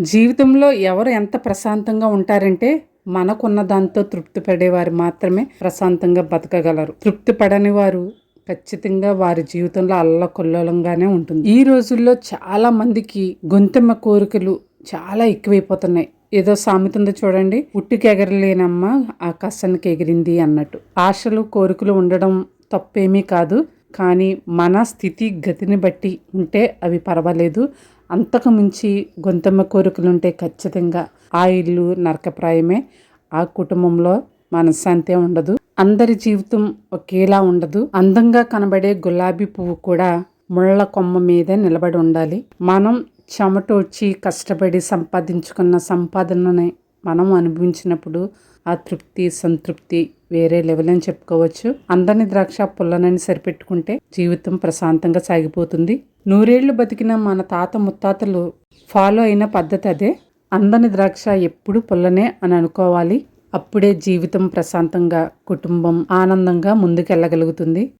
జీవితంలో ఎవరు ఎంత ప్రశాంతంగా ఉంటారంటే మనకున్న దాంతో తృప్తి పడేవారు మాత్రమే ప్రశాంతంగా బతకగలరు. తృప్తి పడని వారు ఖచ్చితంగా వారి జీవితంలో అల్లకొల్లోలంగానే ఉంటుంది. ఈ రోజుల్లో చాలా మందికి గొంతెమ్మ కోరికలు చాలా ఎక్కువైపోతున్నాయి. ఏదో సామెత ఉందో చూడండి ఉట్టికి ఎగరలేనమ్మ ఆకాశానికి ఎగిరింది అన్నట్టు. ఆశలు కోరికలు ఉండడం తప్పేమీ కాదు. కానీ మన స్థితి గతిని బట్టి ఉంటే అవి పర్వాలేదు. అంతకు మించి గొంతమ్మ కోరికలు ఉంటే ఖచ్చితంగా ఆ ఇల్లు నరకప్రాయమే. ఆ కుటుంబంలో మనశ్శాంతి ఉండదు. అందరి జీవితం ఒకేలా ఉండదు. అందంగా కనబడే గులాబీ పువ్వు కూడా ముళ్ళ కొమ్మ మీద నిలబడి ఉండాలి. మనం చెమటోడ్చి కష్టపడి సంపాదించుకున్న సంపాదనని మనం అనుభవించినప్పుడు ఆ తృప్తి సంతృప్తి వేరే లెవెల్ అని చెప్పుకోవచ్చు. అందని ద్రాక్ష పుల్లనని సరిపెట్టుకుంటే జీవితం ప్రశాంతంగా సాగిపోతుంది. నూరేళ్ళు బతికిన మన తాత ముత్తాతలు ఫాలో అయిన పద్ధతి అదే. అందని ద్రాక్ష ఎప్పుడు పుల్లనే అని అనుకోవాలి. అప్పుడే జీవితం ప్రశాంతంగా కుటుంబం ఆనందంగా ముందుకెళ్ళగలుగుతుంది.